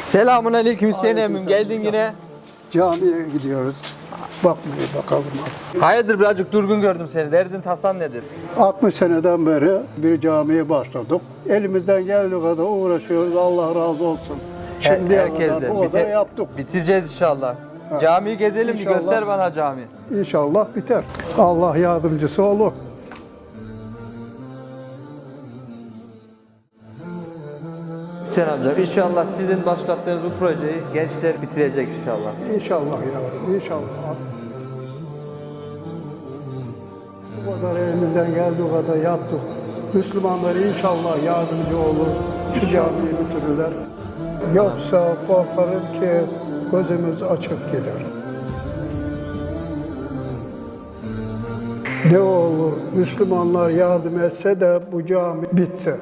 Selamun aleyküm Hüseyin emmim. Geldin yine. Camiye gidiyoruz. Bakmaya bakalım. Hayırdır birazcık durgun gördüm seni. Derdin tasan nedir? 60 seneden beri bir camiye başladık. Elimizden geldiği kadar uğraşıyoruz. Allah razı olsun. Şimdiye herkesle. bu kadar yaptık. Bitireceğiz inşallah. Camiyi gezelim bir İnşallah. göster bana cami. İnşallah biter. Allah yardımcısı olur. Hüseyin amcam inşallah sizin başlattığınız bu projeyi gençler bitirecek inşallah. İnşallah yavrum, inşallah. Bu kadar elimizden geldiği kadar yaptık. Müslümanlar inşallah yardımcı olur. Şu camiyi bitirirler. Yoksa korkarım ki gözümüz açık gider. Ne olur Müslümanlar yardım etse de bu cami bitse.